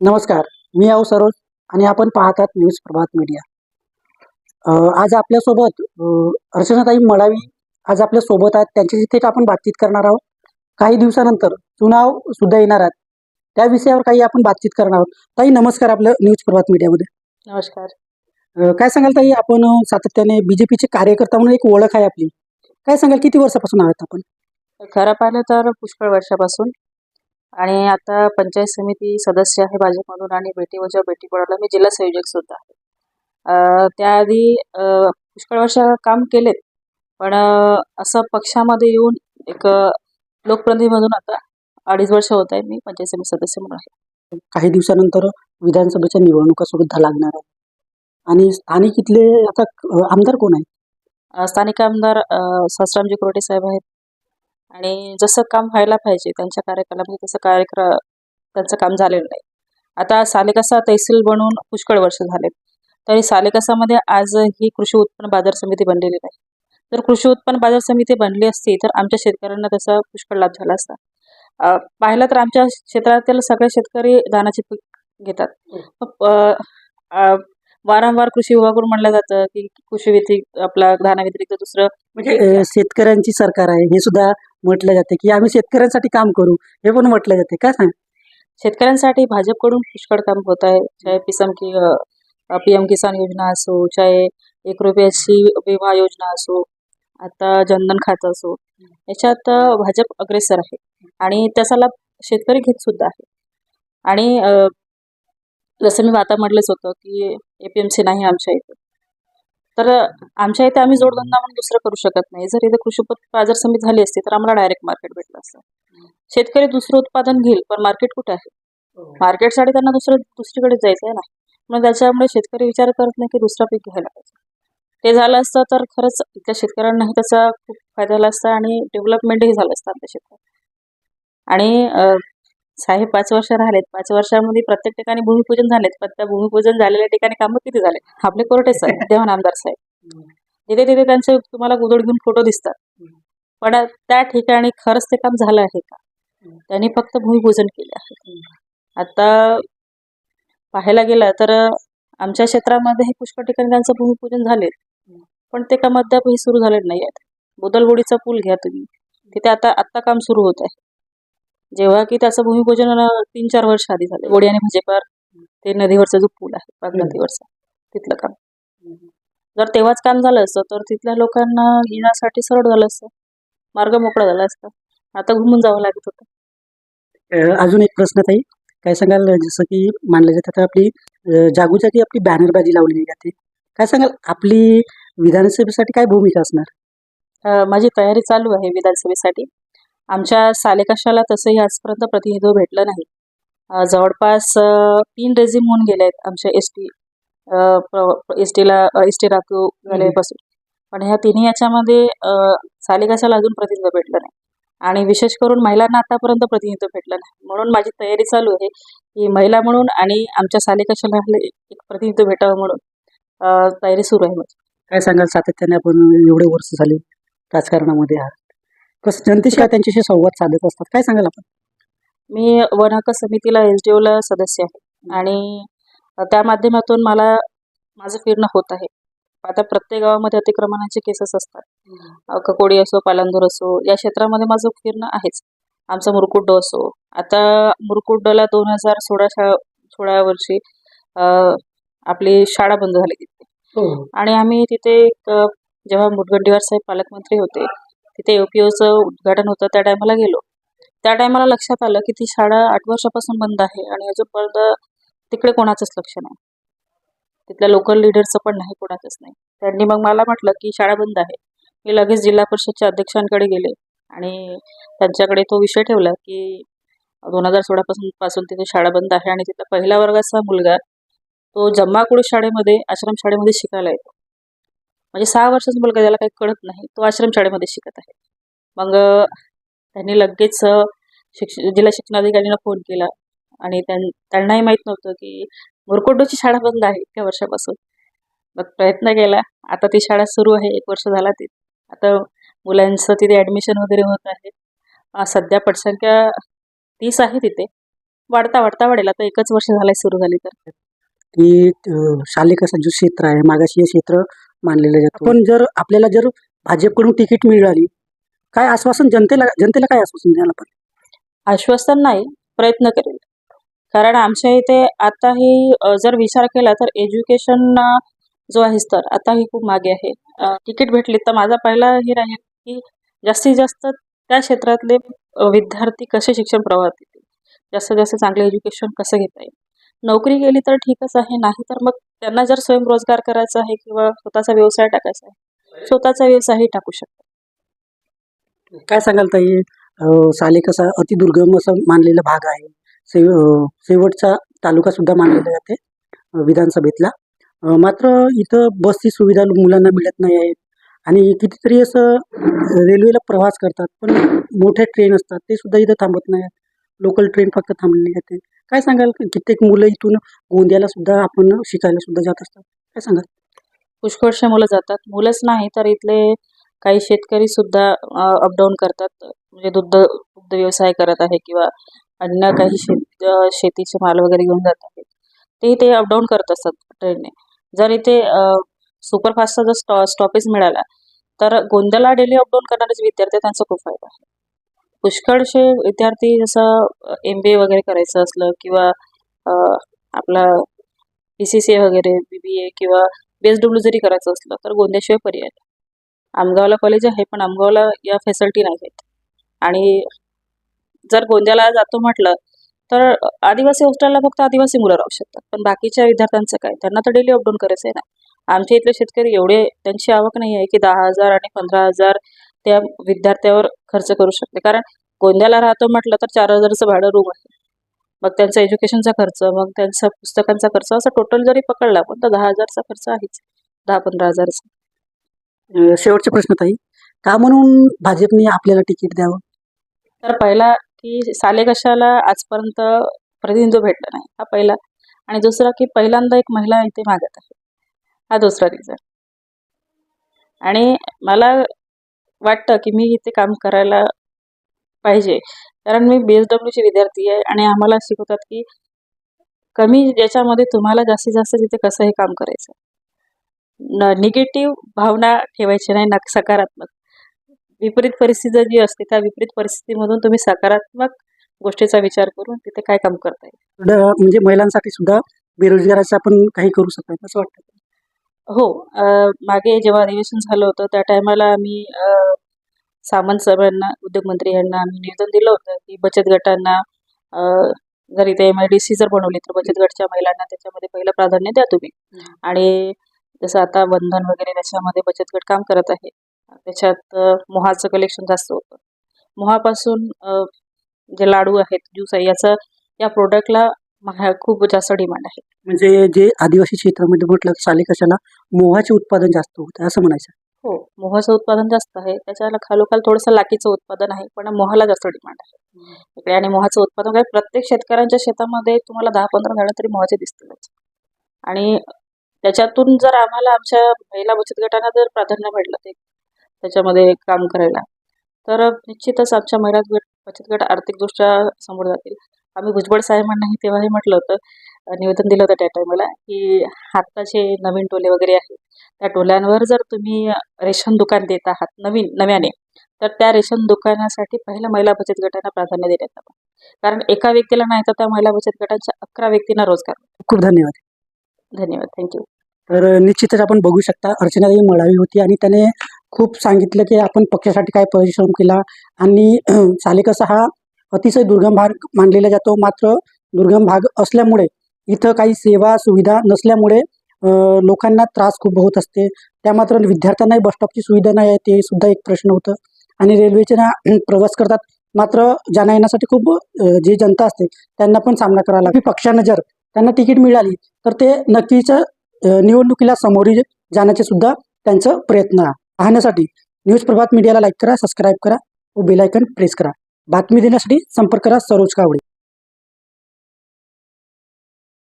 नमस्कार मी आहो सरोज आणि आपण पाहतात न्यूज प्रभात मीडिया. आज आपल्यासोबत अर्चनाताई मडावी आज आपल्यासोबत आहेत. त्यांच्याशी थेट आपण बातचीत करणार आहोत. काही दिवसानंतर चुनाव सुद्धा येणार आहेत. त्या विषयावर काही आपण बातचीत करणार आहोत. ताई नमस्कार आपलं न्यूज प्रभात मीडियामध्ये. नमस्कार. काय सांगाल ताई आपण सातत्याने बीजेपीचे कार्यकर्ता म्हणून एक ओळख आहे आपली. काय सांगाल किती वर्षापासून आहात आपण? खरं पाहिलं तर पुष्कळ वर्षापासून. आणि आता पंचायत समिती सदस्य आहे भाजपमधून आणि बेटी बचाव बेटी पढावला मी जिल्हा संयोजक सुद्धा आहे. त्याआधी पुष्कळ वर्ष काम केलेत. पण असं पक्षामध्ये येऊन एक लोकप्रतिनिधीमधून आता अडीच वर्ष होत आहे मी पंचायत समिती सदस्य म्हणून आहे. काही दिवसानंतर विधानसभेच्या निवडणुका सुद्धा लागणार आहेत. आणि स्थानिक इथले आता आमदार कोण आहेत? अं, स्थानिक आमदार अं, सहस्रामजी कुरोटे साहेब आहेत. आणि जसं काम व्हायला पाहिजे त्यांच्या कार्यकालामध्ये तसं कार्यक्र त्यांचं काम झालेलं नाही. आता सालेकसा तहसील बनवून पुष्कळ वर्ष झालेत. तरी सालेकसामध्ये आज ही कृषी उत्पन्न बाजार समिती बनलेली नाही. जर कृषी उत्पन्न बाजार समिती बनली असती तर आमच्या शेतकऱ्यांना त्याचा पुष्कळ लाभ झाला असता. पाहिलं तर आमच्या क्षेत्रातील सगळे शेतकरी धानाचे पीक घेतात. वारंवार कृषी विभागाकडून म्हणलं जातं की कृषी व्यतिरिक्त आपला धानाव्यतिरिक्त दुसरं म्हणजे शेतकऱ्यांची सरकार आहे. हे सुद्धा म्हटलं जाते की आम्ही शेतकऱ्यांसाठी काम करू हे पण म्हटलं जाते. काय सांग? शेतकऱ्यांसाठी भाजपकडून पुष्कळ काम होत आहे. चाहे पिसम की पी एम किसान योजना असो चाहे एक रुपयाची विमा योजना असो आता जनधन खातं असो याच्यात भाजप अग्रेसर आहे. आणि त्याचा लाभ शेतकरी घेत सुद्धा आहे. आणि जसं मी आता म्हटलंच होतं की ए पी एम सी नाही आमच्या इथे. तर आमच्या इथे आम्ही जोडधंदा म्हणून दुसरं करू शकत नाही. जर इथे कृषी उत्पन्न बाजार समिती झाली असती तर आम्हाला डायरेक्ट मार्केट भेटलं असतं. शेतकरी दुसरं उत्पादन घेईल पण मार्केट कुठे आहे? मार्केटसाठी त्यांना दुसरं दुसरीकडे जायचं आहे ना. मग त्याच्यामुळे शेतकरी विचार करत नाही की दुसरा पीक घ्यायला पाहिजे. ते झालं असतं तर खरंच इथल्या शेतकऱ्यांनाही त्याचा खूप फायदा झाला असता आणि डेव्हलपमेंटही झालं असतं आमच्या शेतात आणि साहेब पाच वर्ष राहिलेत. पाच वर्षामध्ये प्रत्येक ठिकाणी भूमिपूजन झालेत. पण त्या भूमिपूजन झालेल्या ठिकाणी कामं किती झाले आपले कोरटेच आहे देवान आमदार साहेब. तिथे तिथे त्यांचे तुम्हाला गोदड घेऊन फोटो दिसतात. पण त्या ठिकाणी खरंच ते काम झालं आहे का? त्यांनी फक्त भूमिपूजन केले आहे. आता पाहायला गेलं तर आमच्या क्षेत्रामध्ये हे पुष्कळ ठिकाणी त्यांचं भूमिपूजन झाले पण ते काम अद्यापही सुरू झालेलं नाही आहेत. बोदलबोडीचा पूल घ्या तुम्ही. तिथे आता आत्ता काम सुरू होत आहे. जेव्हा की त्याचं भूमिपूजन तीन चार वर्ष आधी झाले. बोडी आणि भजेपार ते नदीवरचा जो पूल आहे पाग नदीवरचा तिथलं काम. जर तेव्हाच काम झालं असतं तर तिथल्या लोकांना येण्यासाठी सरळ झालं असतं. मार्ग मोकळा झाला असता. आता घुमून जावं लागत होतं. अजून एक प्रश्न ताई. काय सांगाल? जसं की मानलं जातं आता आपली जागोजागी आपली बॅनरबाजी लावली जाते काय सांगाल? आपली विधानसभेसाठी काय भूमिका असणार? माझी तयारी चालू आहे विधानसभेसाठी. आमच्या सालेकशाला तसंही आजपर्यंत प्रतिनिधित्व भेटलं नाही. जवळपास तीन रेझिम होऊन गेले आहेत आमच्या एस टी एस टीला एस टी राखीव झाल्यापासून. पण ह्या तिन्ही याच्यामध्ये सालेकशाला अजून प्रतिनिधित्व भेटलं नाही. आणि विशेष करून महिलांना आतापर्यंत प्रतिनिधित्व भेटलं नाही. म्हणून माझी तयारी चालू आहे की महिला म्हणून आणि आमच्या सालेकशाला एक प्रतिनिधित्व भेटावं म्हणून तयारी सुरू आहे माझी. काय सांगाल सातत्याने आपण एवढे वर्ष झाले राजकारणामध्ये आहात? कसं जनतेशी त्यांच्याशी संवाद साधत असतात? काय सांगाल आपण? मी वन हक्क समितीला एस डी ओला सदस्य आहे. आणि त्या माध्यमातून मला माझं फिरणं होत आहे. आता प्रत्येक गावामध्ये अतिक्रमणाचे केसेस असतात. ककोडी असो पालांदूर असो या क्षेत्रामध्ये माझं फिरणं आहेच. आमचा मुरकुड्डो असो. आता मुरकुड्डोला दोन हजार सोळा शा सोळा वर्षी आपली शाळा बंद झाली तिथे. आणि आम्ही तिथे जेव्हा मुनगंटीवार साहेब पालकमंत्री होते तिथे ओपीओचं उद्घाटन होतं त्या टायमाला गेलो. त्या टायमाला लक्षात आलं की ती शाळा आठ वर्षापासून बंद आहे आणि अजूनपर्यंत तिकडे कोणाचंच लक्ष नाही. तिथल्या लोकल लिडरचं पण नाही कोणाचंच नाही. त्यांनी मग मला म्हटलं की शाळा बंद आहे. मी लगेच जिल्हा परिषदच्या अध्यक्षांकडे गेले आणि त्यांच्याकडे तो विषय ठेवला की दोन हजार सोळापासून पासून तिथे शाळा बंद आहे आणि तिथला पहिल्या वर्गाचा मुलगा तो जम्माकुडी शाळेमध्ये आश्रम शाळेमध्ये शिकायला येतो. म्हणजे सहा वर्षाचा मुलगा त्याला काही कळत नाही तो आश्रम शाळेमध्ये शिकत आहे. मग त्यांनी लगेच शिक्ष जिल्हा शिक्षणाधिकाऱ्यांना फोन केला आणि त्यां त्यांनाही माहीत नव्हतं की मुरकोडोची शाळा बंद आहे इतक्या वर्षापासून. मग प्रयत्न केला. आता ती शाळा सुरू आहे एक वर्ष झाला ती. आता मुलांचं तिथे ॲडमिशन वगैरे होत आहे. सध्या पटसंख्या तीस आहे तिथे. वाढता वाढता वाढेल. आता एकच वर्ष झालंय सुरू झाली तर. की अं, शालेय कसं जे क्षेत्र आहे. मागाशी क्षेत्र मानलेलं जातं. पण जर आपल्याला जर भाजपकडून तिकीट मिळाली काय आश्वासन जनतेला जनतेला काय आश्वासन द्यायला पण आश्वासन नाही प्रयत्न करेल. कारण आमच्या इथे आताही जर विचार केला तर एज्युकेशन जो आहे स्तर आताही खूप मागे आहे. तिकीट भेटली तर माझा पहिला हे राहील की जास्तीत जास्त त्या क्षेत्रातले विद्यार्थी कसे शिक्षण प्रवाहात येतील? जास्तीत जास्त चांगले एज्युकेशन कसं घेता येईल? नोकरी केली तर ठीकच आहे नाही तर मग त्यांना जर स्वयंरोजगार करायचा आहे किंवा स्वतःचा व्यवसाय टाकायचा आहे स्वतःचा व्यवसायही टाकू शकतात काय सांगाल ताई? साले कसा अतिदुर्गम असा मानलेला भाग आहे. शेव शेवटचा तालुका सुद्धा मानलेला जाते विधानसभेतला. मात्र इथं बसची सुविधा मुलांना मिळत नाही आहे. आणि कितीतरी असं रेल्वेला प्रवास करतात पण मोठ्या ट्रेन असतात ते सुद्धा इथं थांबत नाही लोकल ट्रेन फक्त थांबलेली जाते काय सांगाल? कित्येक मुलं इथून गोंदियाला सुद्धा आपण शिकायला सुद्धा जात असतात. काय सांगाल? पुष्कळशे मुलं जातात. मुलंच नाही तर इथले काही शेतकरी सुद्धा अपडाऊन करतात. म्हणजे दुग्ध दुग्ध व्यवसाय करत आहे किंवा अन्य काही शेत शेतीचे माल वगैरे घेऊन जात आहेत. ते इथे अपडाऊन करत असतात ट्रेनने. जर इथे सुपरफास्टचा जर स्टॉ स्टॉपेज मिळाला तर गोंदियाला डेली अपडाऊन करणारे जे विद्यार्थी त्यांचा खूप फायदा आहे. पुष्कळशे विद्यार्थी जसं एम बी ए वगैरे करायचं असलं किंवा आपला बी सी सी ए वगैरे बी बी ए किंवा बी एस डब्ल्यू जरी करायचं असलं तर गोंद्याशिवाय पर्याय आमगावला कॉलेज आहे पण आमगावला या फॅसिलिटी नाही आहेत. आणि जर गोंदियाला जातो म्हटलं तर आदिवासी हॉस्टेलला फक्त आदिवासी मुलं राहू शकतात. पण बाकीच्या विद्यार्थ्यांचं काय? त्यांना तर डेली अपडाऊन करायचं आहे ना. आमच्या इथले शेतकरी एवढे त्यांची आवक नाही आहे की दहा हजार आणि पंधरा हजार त्या विद्यार्थ्यावर खर्च करू शकते. कारण गोंदियाला राहतो म्हटलं तर चार हजाराचं भाडं रूम आहे. मग त्यांचा एज्युकेशनचा खर्च मग त्यांचा पुस्तकांचा खर्च असं टोटल जरी पकडला आपण तर दहा हजारचा खर्च आहेच. दहा पंधरा हजारचा. शेवटचे प्रश्न ताई. का म्हणून भाजपने आपल्याला तिकीट द्यावं? तर पहिला की साले कशाला आजपर्यंत प्रतिनिधित्व भेटलं नाही. हा पहिला. आणि दुसरा की पहिल्यांदा एक महिला इथे मागत आहे. हा दुसरा रिझन आणि मला वाटतं की मी इथे काम करायला पाहिजे. कारण मी बी एस डब्ल्यूची विद्यार्थी आहे आणि आम्हाला शिकवतात की कमी ज्याच्यामध्ये तुम्हाला जास्तीत जास्त तिथे कसं हे काम करायचं. न निगेटिव्ह भावना ठेवायची नाही ना सकारात्मक. विपरीत परिस्थिती जी असते त्या विपरीत परिस्थितीमधून तुम्ही सकारात्मक गोष्टीचा विचार करून तिथे काय काम करता येईल म्हणजे महिलांसाठी सुद्धा बेरोजगाराचं आपण काही करू शकतो असं वाटतं. हो मागे जेव्हा अधिवेशन झालं होतं त्या टायमाला आम्ही सामंत साहेबांना उद्योगमंत्री यांना आम्ही निवेदन दिलं होतं की बचत गटांना जर इथे एम आय डी सी जर बनवली तर बचत गटच्या महिलांना त्याच्यामध्ये पहिलं प्राधान्य द्या तुम्ही. आणि जसं आता बंधन वगैरे त्याच्यामध्ये बचत गट काम करत आहे त्याच्यात मोहाचं कलेक्शन जास्त होतं मोहापासून जे लाडू आहेत ज्यूस आहे याचं या प्रोडक्टला खूप जास्त डिमांड आहे. म्हणजे जे आदिवासी क्षेत्रामध्ये म्हटलं तर साले कशाला मोहाचे उत्पादन जास्त होतं असं म्हणायचं. हो मोहाचं उत्पादन जास्त आहे. त्याच्याला खालोखाल थोडंसं लाकीचं उत्पादन आहे पण मोहाला जास्त डिमांड आहे. इकडे आणि मोहाचं उत्पादन काय प्रत्येक शेतकऱ्यांच्या शेतामध्ये तुम्हाला दहा पंधरा झाडं तरी मोहाचे दिसतीलच आणि त्याच्यातून जर आम्हाला आमच्या महिला बचत गटांना जर प्राधान्य भेटलं ते त्याच्यामध्ये काम करायला तर निश्चितच आमच्या महिला बचत गट आर्थिकदृष्ट्या समोर जातील. आम्ही भुजबळ साहेबांनाही तेव्हाही म्हटलं होतं निवेदन दिलं होतं त्या टायमाला की आत्ताचे नवीन टोले वगैरे आहेत त्या टोल्यांवर जर तुम्ही रेशन दुकान देत आहात नवीन नव्याने तर त्या रेशन दुकानासाठी पहिल्या महिला बचत गटांना प्राधान्य देण्यात यावं कारण एका व्यक्तीला नाही तर त्या महिला बचत गटांच्या अकरा व्यक्तींना रोजगार. खूप धन्यवाद. धन्यवाद. थँक्यू तर निश्चितच आपण बघू शकता अर्चनाताई मळावी होती आणि त्याने खूप सांगितलं की आपण पक्षासाठी काय परिश्रम केला आणि साले कसा हा अतिशय दुर्गम भाग मानलेला जातो. मात्र दुर्गम भाग असल्यामुळे इथं काही सेवा सुविधा नसल्यामुळे लोकांना त्रास खूप होत असते. त्या मात्र विद्यार्थ्यांनाही बसस्टॉपची सुविधा नाही आहे ते सुद्धा एक प्रश्न होतं. आणि रेल्वेचे ना प्रवास करतात. मात्र जाण्या येण्यासाठी खूप जी जनता असते त्यांना पण सामना करावा लागतो. पक्षानं जर त्यांना तिकीट मिळाली तर ते नक्कीच निवडणुकीला सामोरी जाण्याचे सुद्धा त्यांचं प्रयत्न पाहण्यासाठी न्यूज प्रभात मीडियाला लाईक करा सबस्क्राईब करा व बेलायकन प्रेस करा. बातमी देण्यासाठी संपर्क करा सरोज कावडे